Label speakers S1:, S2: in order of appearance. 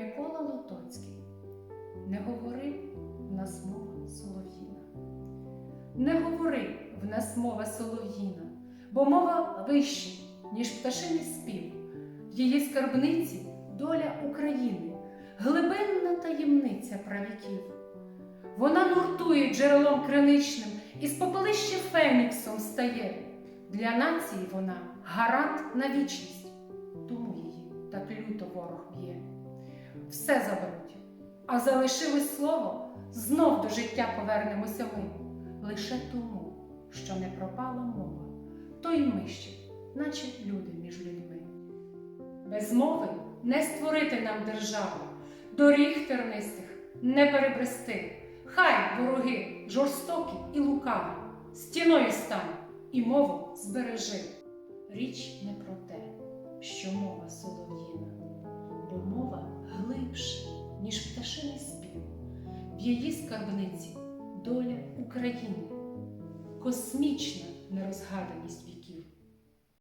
S1: Микола Лотоцький. Не говори в нас мова солов'їна. Не говори в нас мова солов'їна, бо мова вища, ніж пташиний спів. В її скарбниці доля України, глибинна таємниця правіків. Вона нуртує джерелом криничним і з попелища феніксом стає. Для нації вона гарант на вічність, тому її так люто ворог б'є. Все заберуть, а залишилось слово, знов до життя повернемося ми. Лише тому, що не пропала мова, то й ми ще, наче люди між людьми. Без мови не створити нам державу, доріг тернистих не перебрести. Хай вороги жорстокі і лукаві, стіною стань і мову збережи. Річ не про те, що мова солов'їна, Її скарбниці доля України, космічна нерозгаданість віків.